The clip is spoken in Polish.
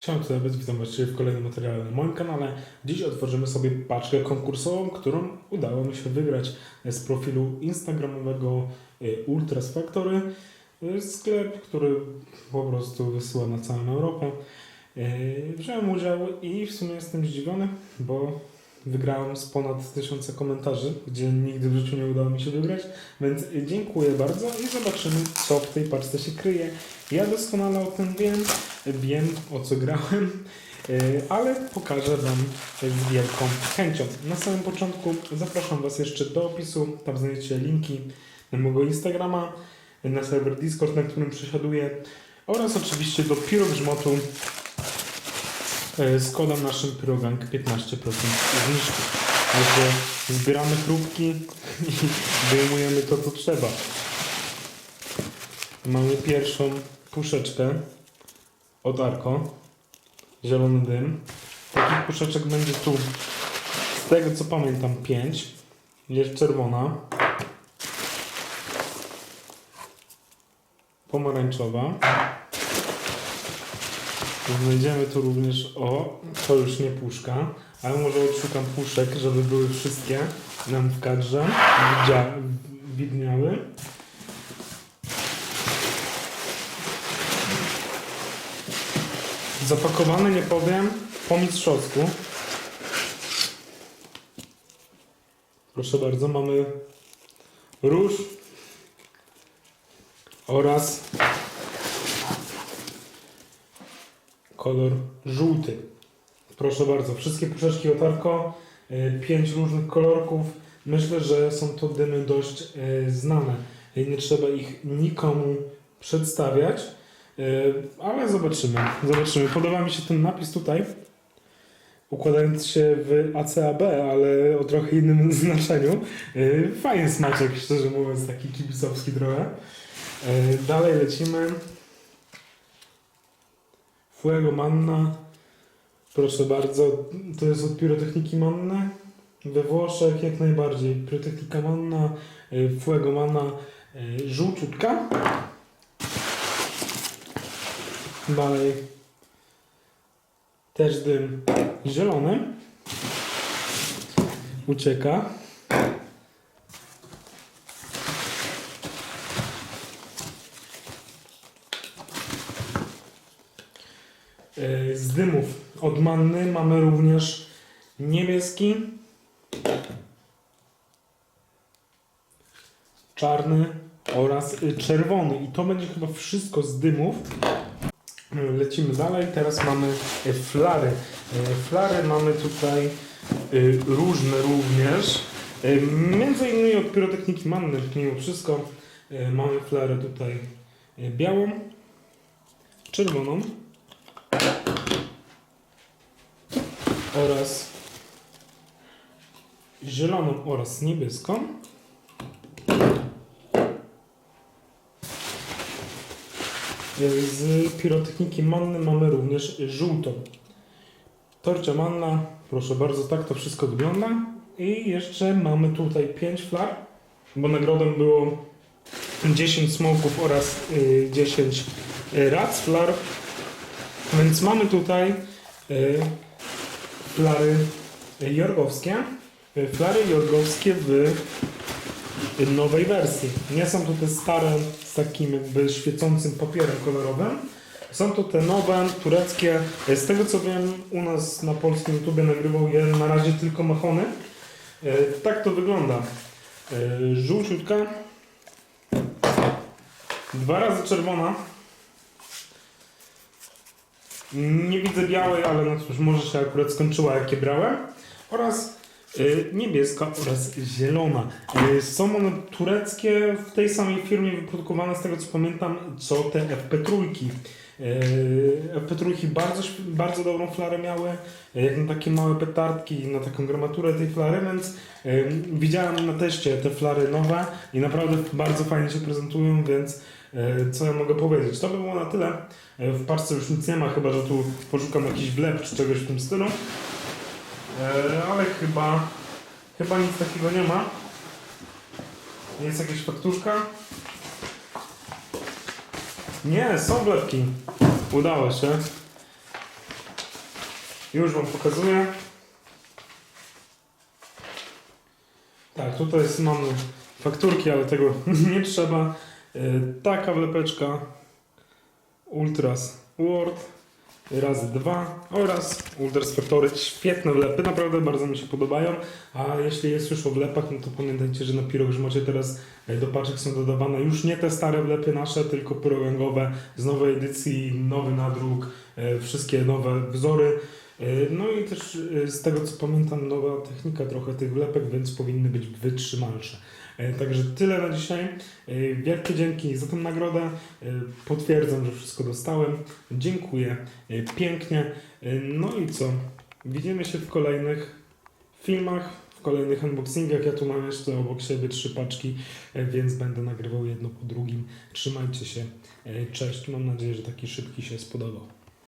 Tutaj być, witam Was w kolejnym materiale na moim kanale. Dziś otworzymy sobie paczkę konkursową, którą udało mi się wygrać z profilu instagramowego y, Ultras Factory. Y, Sklep, który po prostu wysyła na całą Europę. Y, Wziąłem udział i w sumie jestem zdziwiony, bo wygrałem z ponad tysiąca komentarzy, gdzie nigdy w życiu nie udało mi się wygrać. Więc dziękuję bardzo i zobaczymy, co w tej paczce się kryje. Ja doskonale o tym wiem, wiem o co grałem, yy, ale pokażę Wam z wielką chęcią. Na samym początku zapraszam Was jeszcze do opisu, tam znajdziecie linki na mojego Instagrama, na serwer Discord, na którym przesiaduję oraz oczywiście do pirogrzmotu yy, z kodem naszym pyrogank 15% zniżki. Także zbieramy chrupki i wyjmujemy to co trzeba. Mamy pierwszą puszeczkę od Arko. Zielony dym. Takich puszeczek będzie tu, z tego co pamiętam, 5. Jest czerwona. Pomarańczowa. Znajdziemy tu również, o, to już nie puszka, ale może odszukam puszek, żeby były wszystkie nam w kadrze widniały. Zapakowane, nie powiem, po mistrzowsku. Proszę bardzo, mamy róż oraz kolor żółty. Proszę bardzo, wszystkie puszeczki otarko, y, pięć różnych kolorków. Myślę, że są to dymy dość y, znane. Nie trzeba ich nikomu przedstawiać. Yy, Ale zobaczymy. Zobaczymy. Podoba mi się ten napis tutaj. Układając się w ACAB, ale o trochę innym znaczeniu. Yy, Fajny smaczek, szczerze mówiąc, taki kibicowski trochę. Yy, Dalej lecimy. Fuego Manna. Proszę bardzo. To jest od pirotechniki Manna. We Włoszech jak najbardziej. Pirotechnika Manna, Fuego Manna, żółciutka. Dalej też dym zielony. Ucieka. Yy, Z dymów od manny mamy również niebieski, czarny oraz y, czerwony. I to będzie chyba wszystko z dymów. Lecimy dalej. Teraz mamy e, flary. E, Flary mamy tutaj e, różne również. Między innymi od pirotechniki Manny, mimo wszystko. Mamy flarę tutaj białą, czerwoną oraz zieloną oraz niebieską. Z pirotechniki manny mamy również żółtą. Torcia manna, proszę bardzo, tak to wszystko wygląda. I jeszcze mamy tutaj 5 flar, bo nagrodą było 10 smoków oraz y, 10 rac flar. Więc mamy tutaj y, flary jorgowskie. Y, Flary jorgowskie w nowej wersji. Nie są to te stare z takim jakby świecącym papierem kolorowym. Są to te nowe, tureckie. Z tego co wiem, u nas na polskim YouTubie nagrywał je na razie tylko Machony. E, Tak to wygląda. E, Żółciutka. Dwa razy czerwona. Nie widzę białej, ale no cóż, może się akurat skończyła jakie brałem. Oraz niebieska oraz zielona. Y, Są one tureckie, w tej samej firmie wyprodukowane z tego co pamiętam, co te FP3. Y, FP3 bardzo, bardzo dobrą flarę miały, y, jak na takie małe petardki, na taką gramaturę tej flary, więc y, widziałem na teście te flary nowe i naprawdę bardzo fajnie się prezentują, więc y, co ja mogę powiedzieć? To by było na tyle. Y, W paczce już nic nie ma, chyba że tu poszukam jakiś wlep czy czegoś w tym stylu. E, ale chyba, chyba nic takiego nie ma. Jest jakaś fakturka? Nie, są wlepki. Udało się. Już Wam pokazuję. Tak, tutaj jest, mamy fakturki, ale tego nie trzeba. E, Taka wlepeczka Ultras Word razy dwa oraz Ultras Factory. Świetne wlepy, naprawdę bardzo mi się podobają. A jeśli jest już o wlepach, no to pamiętajcie, że na Pirogrzmocie teraz e, do paczek są dodawane już nie te stare wlepy nasze, tylko pyrogęgowe z nowej edycji, nowy nadruk, e, wszystkie nowe wzory. E, No i też z tego co pamiętam, nowa technika trochę tych wlepek, więc powinny być wytrzymalsze. E, Także tyle na dzisiaj. E, Wielkie dzięki za tę nagrodę. E, Potwierdzam, że wszystko dostałem. Dziękuję pięknie. No i co? Widzimy się w kolejnych filmach, w kolejnych unboxingach. Ja tu mam jeszcze obok siebie trzy paczki, więc będę nagrywał jedno po drugim. Trzymajcie się. Cześć. Mam nadzieję, że taki szybki się spodobał.